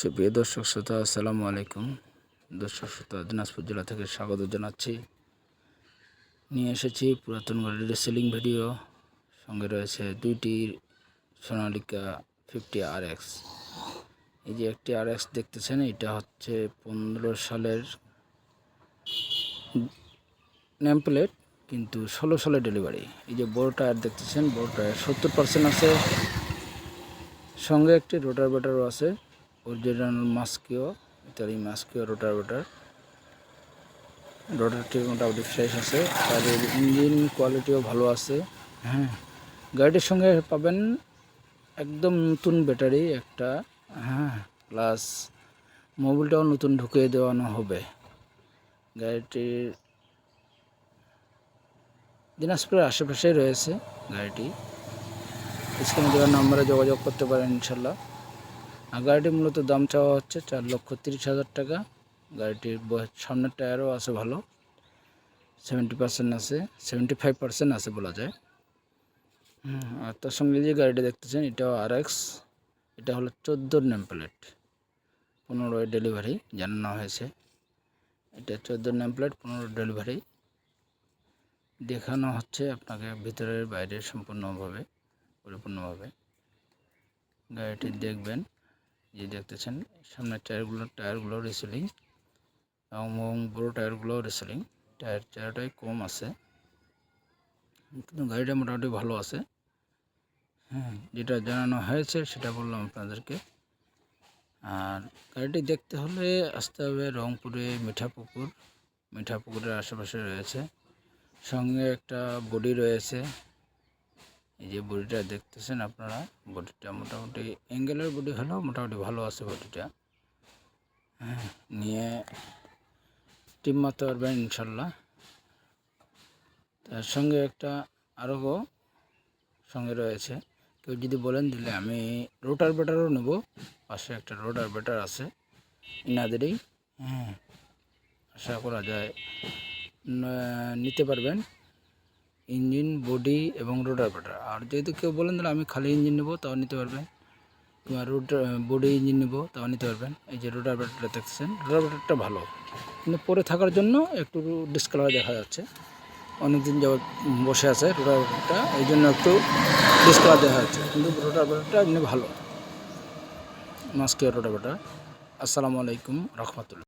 সুপ্রিয় দর্শক শ্রোতা, আসসালামু আলাইকুম। দর্শক শ্রোতা, দিনাজপুর জেলা থেকে স্বাগত জানাচ্ছি। নিয়ে এসেছি পুরাতন গাড়ির সেলিং ভিডিও সঙ্গে রয়েছে দুইটি সোনালিকা ফিফটি আর এক্স এই যে একটি আর এক্স দেখতেছেন, এটা হচ্ছে পনেরো সালের নেম প্লেট কিন্তু ষোলো সালের ডেলিভারি এই যে বড় টায়ার দেখতেছেন, বড় টায়ার সত্তর পার্সেন্ট আছে। সঙ্গে একটি রোটার ব্যাটারও আছে। অরিজিনাল মাস্কিও ইত্যাদি মাস্কিও, রোটার ব্যাটার রোটারটি মোটামুটি ফ্রেশ আছে। এর ইঞ্জিন কোয়ালিটিও ভালো আছে। হ্যাঁ গাড়িটির সঙ্গে পাবেন একদম নতুন ব্যাটারি, একটা হ্যাঁ প্লাস মোবিলটাও নতুন ঢুকিয়ে দেওয়ানো হবে। গাড়িটির দিনাজপুরের আশেপাশেই রয়েছে গাড়িটি। স্ক্রিনে দেওয়ার নম্বরে যোগাযোগ করতে পারেন ইনশাল্লাহ। গাড়িটি মূলত দাম চাওয়া হচ্ছে চার লক্ষ তিরিশ হাজার টাকা। গাড়িটির সামনের টায়ারও আছে ভালো। সেভেন্টি পার্সেন্ট আছে সেভেন্টি ফাইভ পার্সেন্ট আছে বলা যায়। আর তার সঙ্গে যে গাড়িটা দেখতেছেন, এটাও আর এক্স এটা হলো চোদ্দোর নেম প্লেট। পনেরোয় ডেলিভারি জানানো হয়েছে। এটা চোদ্দোর নেম প্লেট পনেরো ডেলিভারি। দেখানো হচ্ছে আপনাকে ভিতরের বাইরে সম্পূর্ণভাবে, পরিপূর্ণভাবে। গাড়িটি দেখবেন। যে দেখতেছেন, সামনের টায়ারগুলো টায়ারগুলো রিসেলিং এবং বড়ো টায়ারগুলো রিসেলিং টায়ার চারটাই কম আছে, কিন্তু গাড়িটা মোটামুটি ভালো আছে। হ্যাঁ যেটা জানানো হয়েছে সেটা বললাম আপনাদেরকে। আর গাড়িটি দেখতে হলে আসতে হবে রংপুরে মিঠাপুকুর। মিঠাপুকুরের আশেপাশে রয়েছে। সঙ্গে একটা বডি রয়েছে। এই যে বডিটা দেখতেছেন আপনারা, বডিটা মোটামুটি অ্যাঙ্গেলের বডি হলেও মোটামুটি ভালো আছে বডিটা। হ্যাঁ নিয়ে টিম মারতে পারবেন ইনশাল্লাহ। তার সঙ্গে একটা আরও সঙ্গে রয়েছে। কেউ যদি বলেন দিলে আমি রোটার বেটারও নেব। পাশে একটা রোটার বেটার আছে ইনাদেরই। হ্যাঁ আশা করা যায় নিতে পারবেন। ইঞ্জিন, বডি এবং রোটার ব্যাটার আর যদি কেউ বলেন তাহলে আমি খালি ইঞ্জিন নেব, তাও নিতে পারবেন। কিংবা রোটার, বডি ইঞ্জিন নেব, তাও নিতে পারবেন। এই যে রোটার ব্যাটারটা দেখতেছেন, রোটার ব্যাটারটা ভালো। কিন্তু পরে থাকার জন্য একটু ডিসকালার দেখা যাচ্ছে। অনেক দিন যাবত বসে আছে রোটার ব্যাটারটা এই জন্য একটু ডিসকালার দেখা যাচ্ছে। কিন্তু রোটার ব্যাটারটা এমনি ভালো। মাস্কিয়া রোটার ব্যাটার আসসালামু আলাইকুম রহমতুল্লাহ।